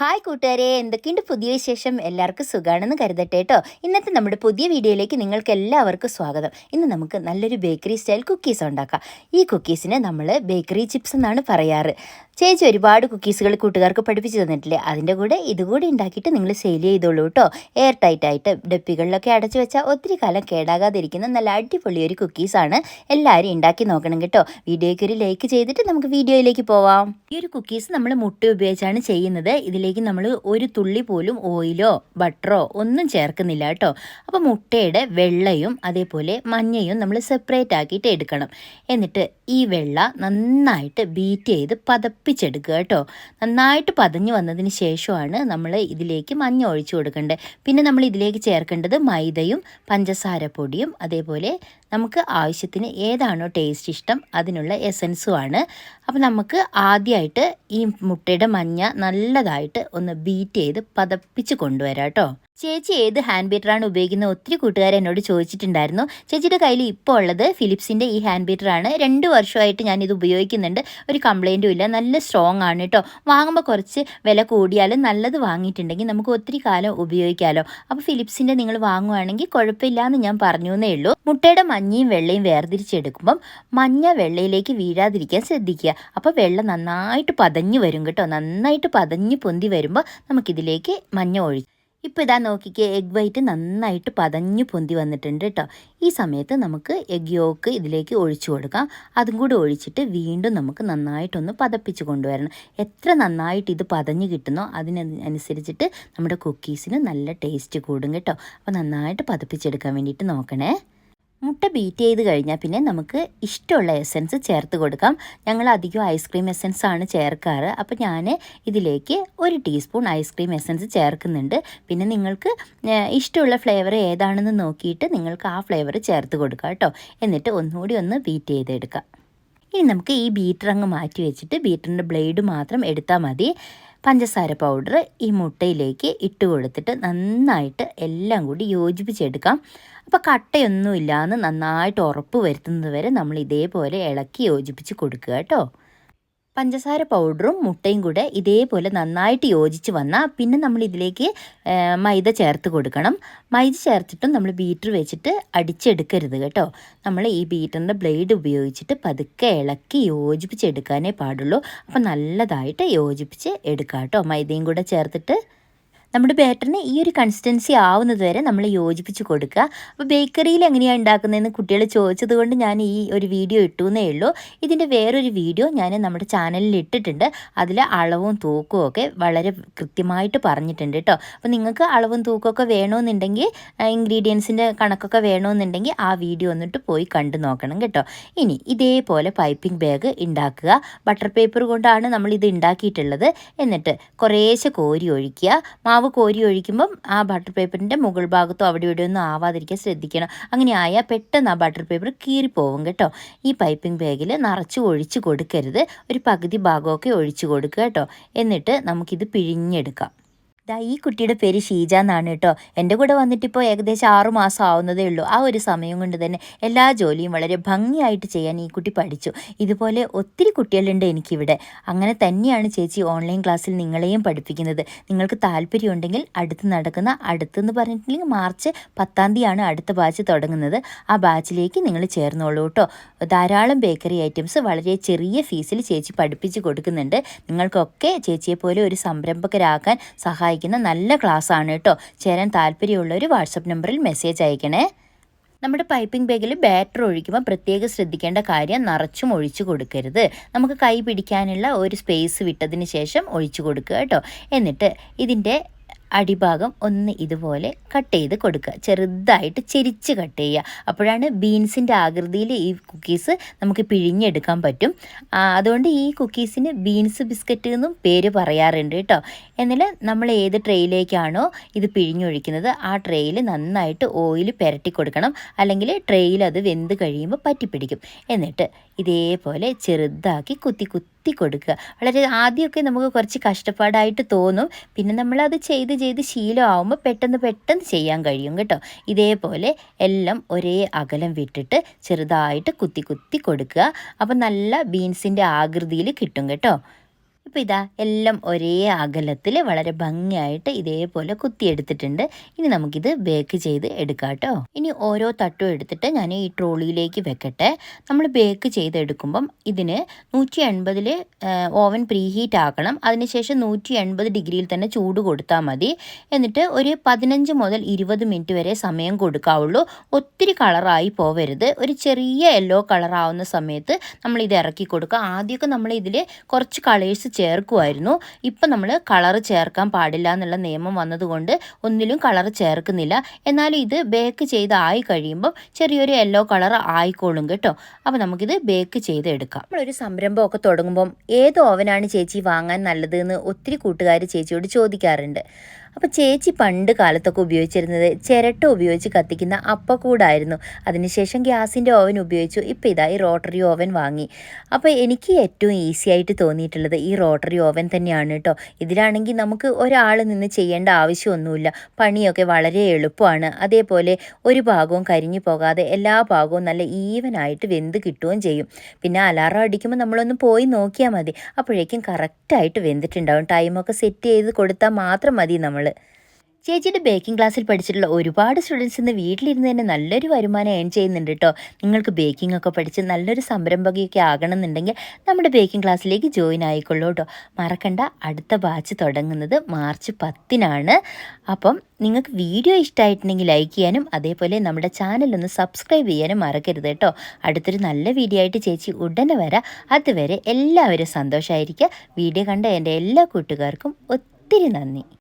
Hi കൂട്ടുകാരെ എന്തൊക്കെയുണ്ട് പുതിയ വിശേഷം? എല്ലാവർക്കും സുഖമാണെന്ന് കരുതട്ടെ കേട്ടോ ഇന്നത്തെ നമ്മുടെ പുതിയ വീഡിയോയിലേക്ക് നിങ്ങൾക്ക് എല്ലാവർക്കും സ്വാഗതം. ഇന്ന് നമുക്ക് നല്ലൊരു ബേക്കറി സ്റ്റൈൽ കുക്കീസ് ഉണ്ടാക്കാം. ഈ കുക്കീസിനെ നമ്മൾ ബേക്കറി ചിപ്സ് എന്നാണ് പറയാറ്. ചേച്ചി ഒരുപാട് കുക്കീസുകൾ കൂട്ടുകാർക്ക് പഠിപ്പിച്ചു തന്നിട്ടില്ലേ? അതിന്റെ കൂടെ ഇതുകൂടി ഉണ്ടാക്കിയിട്ട് നിങ്ങൾ സെയിൽ ചെയ്തോളൂ കേട്ടോ എയർ ടൈറ്റ് ആയിട്ട് ഡപ്പികളിലൊക്കെ അടച്ചു വെച്ചാൽ ഒത്തിരി കാലം കേടാകാതിരിക്കുന്ന നല്ല അടിപൊളി ഒരു കുക്കീസാണ് എല്ലാവരും ഉണ്ടാക്കി നോക്കണം കേട്ടോ. വീഡിയോയ്ക്ക് ഒരു ലൈക്ക് ചെയ്തിട്ട് നമുക്ക് വീഡിയോയിലേക്ക് പോവാം. ഈ ഒരു കുക്കീസ് നമ്മൾ മുട്ട ഉപയോഗിച്ചാണ് ചെയ്യുന്നത്. ഇതിലേക്ക് നമ്മൾ ഒരു തുള്ളി പോലും ഓയിലോ ബട്ടറോ ഒന്നും ചേർക്കുന്നില്ല കേട്ടോ അപ്പോൾ മുട്ടയുടെ വെള്ളയും അതേപോലെ മഞ്ഞയും നമ്മൾ സെപ്പറേറ്റ് ആക്കിയിട്ട് എടുക്കണം. എന്നിട്ട് ഈ വെള്ള നന്നായിട്ട് ബീറ്റ് ചെയ്ത് പതപ്പിച്ചെടുക്കുക കേട്ടോ. നന്നായിട്ട് പതഞ്ഞു വന്നതിന് ശേഷമാണ് നമ്മൾ ഇതിലേക്ക് മഞ്ഞ ഒഴിച്ചു കൊടുക്കേണ്ടത്. പിന്നെ നമ്മൾ ഇതിലേക്ക് ചേർക്കേണ്ടത് മൈദയും പഞ്ചസാര പൊടിയും അതേപോലെ നമുക്ക് ആവശ്യത്തിന് ഏതാണോ ടേസ്റ്റ് ഇഷ്ടം അതിനുള്ള എസൻസുമാണ് അപ്പോൾ നമുക്ക് ആദ്യമായിട്ട് ഈ മുട്ടയുടെ മഞ്ഞ നല്ലതായിട്ട് ഒന്ന് ബീറ്റ് ചെയ്ത് പതപ്പിച്ച് കൊണ്ടുവരാം കേട്ടോ. ചേച്ചി ഏത് ഹാൻഡ് ബീറ്ററാണ് ഉപയോഗിക്കുന്നത് ഒത്തിരി കൂട്ടുകാർ എന്നോട് ചോദിച്ചിട്ടുണ്ടായിരുന്നു. ചേച്ചിയുടെ കയ്യിൽ ഇപ്പോൾ ഉള്ളത് ഫിലിപ്സിന്റെ ഈ ഹാൻഡ് ബീറ്ററാണ് രണ്ട് വർഷമായിട്ട് ഞാൻ ഇത് ഉപയോഗിക്കുന്നുണ്ട്. ഒരു കംപ്ലൈന്റും ഇല്ല. നല്ല സ്ട്രോങ് ആണ് കേട്ടോ. വാങ്ങുമ്പോൾ കുറച്ച് വില കൂടിയാലും നല്ലത് വാങ്ങിയിട്ടുണ്ടെങ്കിൽ നമുക്ക് ഒത്തിരി കാലം ഉപയോഗിക്കാമല്ലോ അപ്പോൾ ഫിലിപ്സിന്റെ നിങ്ങൾ വാങ്ങുവാണെങ്കിൽ കുഴപ്പമില്ല എന്ന് ഞാൻ പറഞ്ഞു എന്നേ ഉള്ളൂ. മുട്ടയുടെ മഞ്ഞയും വെള്ളയും വേർതിരിച്ചെടുക്കുമ്പം മഞ്ഞ വെള്ളയിലേക്ക് വീഴാതിരിക്കാൻ ശ്രദ്ധിക്കുക. അപ്പോൾ വെള്ളം നന്നായിട്ട് പതഞ്ഞു വരും കേട്ടോ. നന്നായിട്ട് പതഞ്ഞ് പൊന്തി വരുമ്പോൾ നമുക്കിതിലേക്ക് മഞ്ഞ ഒഴി ഇപ്പോൾ ഇതാ നോക്കിക്കേ എഗ് വൈറ്റ് നന്നായിട്ട് പതഞ്ഞു പൊന്തി വന്നിട്ടുണ്ട് കേട്ടോ. ഈ സമയത്ത് നമുക്ക് എഗ് യോക്ക് ഇതിലേക്ക് ഒഴിച്ചു കൊടുക്കാം. അതും കൂടി ഒഴിച്ചിട്ട് വീണ്ടും നമുക്ക് നന്നായിട്ടൊന്ന് പതപ്പിച്ച് കൊണ്ടുവരണം. എത്ര നന്നായിട്ട് ഇത് പതഞ്ഞ് കിട്ടുന്നോ അതിനനുസരിച്ചിട്ട് നമ്മുടെ കുക്കീസിന് നല്ല ടേസ്റ്റ് കൂടും കേട്ടോ. അപ്പോൾ നന്നായിട്ട് പതപ്പിച്ചെടുക്കാൻ വേണ്ടിയിട്ട് നോക്കണേ. മുട്ട ബീറ്റ് ചെയ്ത് കഴിഞ്ഞാൽ പിന്നെ നമുക്ക് ഇഷ്ടമുള്ള എസൻസ് ചേർത്ത് കൊടുക്കാം. ഞങ്ങൾ അധികം ഐസ്ക്രീം എസൻസ് ആണ് ചേർക്കാറ്. അപ്പോൾ ഞാൻ ഇതിലേക്ക് ഒരു ടീസ്പൂൺ ഐസ്ക്രീം എസൻസ് ചേർക്കുന്നുണ്ട്. പിന്നെ നിങ്ങൾക്ക് ഇഷ്ടമുള്ള ഫ്ലേവർ ഏതാണെന്ന് നോക്കിയിട്ട് നിങ്ങൾക്ക് ആ ഫ്ലേവർ ചേർത്ത് കൊടുക്കുക കേട്ടോ. എന്നിട്ട് ഒന്നുകൂടി ഒന്ന് ബീറ്റ് ചെയ്തെടുക്കാം. ഇനി നമുക്ക് ഈ ബീറ്റർ അങ്ങ് മാറ്റി വെച്ചിട്ട് ബീറ്ററിന്റെ ബ്ലേഡ് മാത്രം എടുത്താൽ മതി. പഞ്ചസാര പൗഡർ ഈ മുട്ടയിലേക്ക് ഇട്ട് കൊടുത്തിട്ട് നന്നായിട്ട് എല്ലാം കൂടി യോജിപ്പിച്ചെടുക്കാം. അപ്പോൾ കട്ടയൊന്നുമില്ലാന്ന് നന്നായിട്ട് ഉറപ്പ് വരുത്തുന്നത് വരെ നമ്മൾ ഇതേപോലെ ഇളക്കി യോജിപ്പിച്ച് കൊടുക്കുക കേട്ടോ. പഞ്ചസാര പൗഡറും മുട്ടയും കൂടെ ഇതേപോലെ നന്നായിട്ട് യോജിച്ച് വന്നാൽ പിന്നെ നമ്മൾ ഇതിലേക്ക് മൈദ ചേർത്ത് കൊടുക്കണം. മൈദ ചേർത്തിട്ടും നമ്മൾ ബീറ്റർ വെച്ചിട്ട് അടിച്ചെടുക്കരുത് കേട്ടോ. നമ്മൾ ഈ ബീറ്ററിന്റെ ബ്ലേഡ് ഉപയോഗിച്ചിട്ട് പതുക്കെ ഇളക്കി യോജിപ്പിച്ചെടുക്കാനേ പാടുള്ളൂ. അപ്പോൾ നല്ലതായിട്ട് യോജിപ്പിച്ച് എടുക്കാം കേട്ടോ. മൈദയും കൂടെ ചേർത്തിട്ട് നമ്മുടെ ബാറ്ററിന് ഈ ഒരു കൺസിസ്റ്റൻസി ആവുന്നത് വരെ നമ്മൾ യോജിപ്പിച്ച് കൊടുക്കുക. അപ്പോൾ ബേക്കറിയിൽ എങ്ങനെയാണ് ഉണ്ടാക്കുന്നതെന്ന് കുട്ടികൾ ചോദിച്ചത് കൊണ്ട് ഞാൻ ഈ ഒരു വീഡിയോ ഇട്ടു എന്നേ ഉള്ളൂ. ഇതിന്റെ വേറൊരു വീഡിയോ ഞാൻ നമ്മുടെ ചാനലിൽ ഇട്ടിട്ടുണ്ട്. അതിൽ അളവും തൂക്കവും ഒക്കെ വളരെ കൃത്യമായിട്ട് പറഞ്ഞിട്ടുണ്ട് കേട്ടോ. അപ്പോൾ നിങ്ങൾക്ക് അളവും തൂക്കമൊക്കെ വേണമെന്നുണ്ടെങ്കിൽ ഇൻഗ്രീഡിയൻസിന്റെ കണക്കൊക്കെ വേണമെന്നുണ്ടെങ്കിൽ ആ വീഡിയോ ഒന്നിട്ട് പോയി കണ്ടു നോക്കണം കേട്ടോ. ഇനി ഇതേപോലെ പൈപ്പിംഗ് ബാഗ് ഉണ്ടാക്കുക ബട്ടർ പേപ്പർ കൊണ്ടാണ് നമ്മൾ ഇത് ഉണ്ടാക്കിയിട്ടുള്ളത് എന്നിട്ട് കുറേശ്ശെ കോരി ഒഴിക്കുക. മാവ് കോരി ഒഴിക്കുമ്പം ആ ബട്ടർ പേപ്പറിന്റെ മുകൾ ഭാഗത്തോ അവിടെ ഇവിടെ ഒന്നും ആവാതിരിക്കാൻ ശ്രദ്ധിക്കണം. അങ്ങനെ ആയാൽ പെട്ടെന്ന് ആ ബട്ടർ പേപ്പർ കീറിപ്പോവും കേട്ടോ. ഈ പൈപ്പിംഗ് ബാഗിൽ നിറച്ച് ഒഴിച്ച് കൊടുക്കരുത്. ഒരു പകുതി ഭാഗമൊക്കെ ഒഴിച്ച് കൊടുക്കുക കേട്ടോ. എന്നിട്ട് നമുക്കിത് പിഴിഞ്ഞെടുക്കാം. ദാ ഈ കുട്ടിയുടെ പേര് ഷീജ എന്നാണ് കേട്ടോ. എന്റെ കൂടെ വന്നിട്ട് വന്നിട്ടിപ്പോൾ ഏകദേശം ആറു മാസം ആവുന്നതേ ഉള്ളൂ. ആ ഒരു സമയം കൊണ്ട് തന്നെ എല്ലാ ജോലിയും വളരെ ഭംഗിയായിട്ട് ചെയ്യാൻ ഈ കുട്ടി പഠിച്ചു. ഇതുപോലെ ഒത്തിരി കുട്ടികളുണ്ട് എനിക്കിവിടെ. അങ്ങനെ തന്നെയാണ് ചേച്ചി ഓൺലൈൻ ക്ലാസ്സിൽ നിങ്ങളെയും പഠിപ്പിക്കുന്നത്. നിങ്ങൾക്ക് താല്പര്യമുണ്ടെങ്കിൽ അടുത്ത് നടക്കുന്ന അടുത്തെന്ന് പറഞ്ഞിട്ടുണ്ടെങ്കിൽ മാർച്ച് പത്താം തീയതിയാണ് അടുത്ത ബാച്ച് തുടങ്ങുന്നത്. ആ ബാച്ചിലേക്ക് നിങ്ങൾ ചേർന്നോളൂ കേട്ടോ. ധാരാളം ബേക്കറി ഐറ്റംസ് വളരെ ചെറിയ ഫീസിൽ ചേച്ചി പഠിപ്പിച്ച് കൊടുക്കുന്നുണ്ട്. നിങ്ങൾക്കൊക്കെ ചേച്ചിയെപ്പോലെ ഒരു സംരംഭകരാക്കാൻ സഹായിക്കും. സഹായിക്കുന്ന നല്ല ക്ലാസ് ആണ് കേട്ടോ. ചേരാൻ ഒരു വാട്സപ്പ് നമ്പറിൽ മെസ്സേജ് അയക്കണേ. നമ്മുടെ പൈപ്പിംഗ് ബാഗിൽ ബാറ്റർ ഒഴിക്കുമ്പോൾ പ്രത്യേകം ശ്രദ്ധിക്കേണ്ട കാര്യം നിറച്ചും ഒഴിച്ചു കൊടുക്കരുത്. നമുക്ക് കൈ പിടിക്കാനുള്ള ഒരു സ്പേസ് വിട്ടതിന് ശേഷം ഒഴിച്ചു കൊടുക്കുക കേട്ടോ. എന്നിട്ട് ഇതിന്റെ അടിഭാഗം ഒന്ന് ഇതുപോലെ കട്ട് ചെയ്ത് കൊടുക്കുക. ചെറുതായിട്ട് ചെരിച്ച് കട്ട് ചെയ്യുക. അപ്പോഴാണ് ബീൻസിന്റെ ആകൃതിയിൽ ഈ കുക്കീസ് നമുക്ക് പിഴിഞ്ഞെടുക്കാൻ പറ്റും. അതുകൊണ്ട് ഈ കുക്കീസിന് ബീൻസ് ബിസ്ക്കറ്റ് എന്നും പേര് പറയാറുണ്ട് കേട്ടോ. എന്നാൽ നമ്മൾ ഏത് ട്രെയിലേക്കാണോ ഇത് പിഴിഞ്ഞൊഴിക്കുന്നത് ആ ട്രെയിൽ നന്നായിട്ട് ഓയിൽ പുരട്ടി കൊടുക്കണം. അല്ലെങ്കിൽ ട്രെയിൽ അത് വെന്ത് കഴിയുമ്പോൾ പറ്റിപ്പിടിക്കും. എന്നിട്ട് ഇതേപോലെ ചെറുതാക്കി കുത്തി കുത്തി കൊടുക്കുക വളരെ ആദ്യമൊക്കെ നമുക്ക് കുറച്ച് കഷ്ടപ്പാടായിട്ട് തോന്നും. പിന്നെ നമ്മളത് ചെയ്ത് ചെയ്ത് ശീലമാവുമ്പോൾ പെട്ടെന്ന് പെട്ടെന്ന് ചെയ്യാൻ കഴിയും കേട്ടോ. ഇതേപോലെ എല്ലാം ഒരേ അകലം വിട്ടിട്ട് ചെറുതായിട്ട് കുത്തി കുത്തി കൊടുക്കുക. അപ്പം നല്ല ബീൻസിന്റെ ആകൃതിയിൽ കിട്ടും കേട്ടോ. ഇപ്പോൾ ഇതാ എല്ലാം ഒരേ അകലത്തിൽ വളരെ ഭംഗിയായിട്ട് ഇതേപോലെ കുത്തിയെടുത്തിട്ടുണ്ട്. ഇനി നമുക്കിത് ബേക്ക് ചെയ്ത് എടുക്കാം കേട്ടോ. ഇനി ഓരോ തട്ടും എടുത്തിട്ട് ഞാൻ ഈ ട്രോളിയിലേക്ക് വെക്കട്ടെ. നമ്മൾ ബേക്ക് ചെയ്തെടുക്കുമ്പം ഇതിന് നൂറ്റി എൺപതിൽ ഓവൻ പ്രീഹീറ്റ് ആക്കണം. അതിനുശേഷം നൂറ്റി എൺപത് ഡിഗ്രിയിൽ തന്നെ ചൂട് കൊടുത്താൽ മതി. എന്നിട്ട് ഒരു പതിനഞ്ച് മുതൽ ഇരുപത് മിനിറ്റ് വരെ സമയം കൊടുക്കാവുള്ളൂ. ഒത്തിരി കളറായി പോവരുത്. ഒരു ചെറിയ യെല്ലോ കളറാവുന്ന സമയത്ത് നമ്മൾ ഇത് ഇറക്കി കൊടുക്കുക. ആദ്യമൊക്കെ നമ്മൾ ഇതിൽ കുറച്ച് കളേഴ്സ് ചേർക്കുമായിരുന്നു. ഇപ്പം നമ്മൾ കളർ ചേർക്കാൻ പാടില്ല എന്നുള്ള നിയമം വന്നതുകൊണ്ട് ഒന്നിലും കളർ ചേർക്കുന്നില്ല. എന്നാലും ഇത് ബേക്ക് ആയി കഴിയുമ്പോൾ ചെറിയൊരു യെല്ലോ കളർ ആയിക്കോളും കേട്ടോ. അപ്പോൾ നമുക്കിത് ബേക്ക് ചെയ്ത് എടുക്കാം. നമ്മളൊരു സംരംഭമൊക്കെ തുടങ്ങുമ്പം ഏത് ഓവനാണ് ചേച്ചി വാങ്ങാൻ നല്ലത് എന്ന് ഒത്തിരി കൂട്ടുകാർ ചേച്ചിയോട് ചോദിക്കാറുണ്ട്. അപ്പോൾ ചേച്ചി പണ്ട് കാലത്തൊക്കെ ഉപയോഗിച്ചിരുന്നത് ചിരട്ട ഉപയോഗിച്ച് കത്തിക്കുന്ന അപ്പക്കൂടായിരുന്നു അതിനുശേഷം ഗ്യാസിന്റെ ഓവൻ ഉപയോഗിച്ചു. ഇപ്പോൾ ഇതാ ഈ റോട്ടറി ഓവൻ വാങ്ങി. അപ്പോൾ എനിക്ക് ഏറ്റവും ഈസി ആയിട്ട് തോന്നിയിട്ടുള്ളത് ഈ റോട്ടറി ഓവൻ തന്നെയാണ് കേട്ടോ. ഇതിലാണെങ്കിൽ നമുക്ക് ഒരാൾ നിന്ന് ചെയ്യേണ്ട ആവശ്യമൊന്നുമില്ല. പണിയൊക്കെ വളരെ എളുപ്പമാണ്. അതേപോലെ ഒരു ഭാഗവും കരിഞ്ഞു പോകാതെ എല്ലാ ഭാഗവും നല്ല ഈവനായിട്ട് വെന്ത് കിട്ടുകയും ചെയ്യും. പിന്നെ അലാറം അടിക്കുമ്പോൾ നമ്മളൊന്ന് പോയി നോക്കിയാൽ മതി. അപ്പോഴേക്കും കറക്റ്റായിട്ട് വെന്തിട്ടുണ്ടാവും. ടൈമൊക്കെ സെറ്റ് ചെയ്ത് കൊടുത്താൽ മാത്രം മതി നമ്മൾ ചേച്ചിയുടെ ബേക്കിംഗ് ക്ലാസ്സിൽ പഠിച്ചിട്ടുള്ള ഒരുപാട് സ്റ്റുഡൻസ് ഇന്ന് വീട്ടിലിരുന്ന് തന്നെ നല്ലൊരു വരുമാനം ഏൺ ചെയ്യുന്നുണ്ട് കേട്ടോ നിങ്ങൾക്ക് ബേക്കിംഗ് ഒക്കെ പഠിച്ച് നല്ലൊരു സംരംഭകയൊക്കെ ആകണമെന്നുണ്ടെങ്കിൽ നമ്മുടെ ബേക്കിംഗ് ക്ലാസ്സിലേക്ക് ജോയിൻ ആയിക്കൊള്ളൂ കേട്ടോ മറക്കണ്ട അടുത്ത ബാച്ച് തുടങ്ങുന്നത് മാർച്ച് പത്തിനാണ്. അപ്പം നിങ്ങൾക്ക് വീഡിയോ ഇഷ്ടമായിട്ടുണ്ടെങ്കിൽ ലൈക്ക് ചെയ്യാനും അതേപോലെ നമ്മുടെ ചാനലൊന്ന് സബ്സ്ക്രൈബ് ചെയ്യാനും മറക്കരുത് കേട്ടോ അടുത്തൊരു നല്ല വീഡിയോ ആയിട്ട് ചേച്ചി ഉടനെ വരാം. അതുവരെ എല്ലാവരും സന്തോഷമായിരിക്കുക വീഡിയോ കണ്ട എന്റെ എല്ലാ കൂട്ടുകാർക്കും ഒത്തിരി നന്ദി.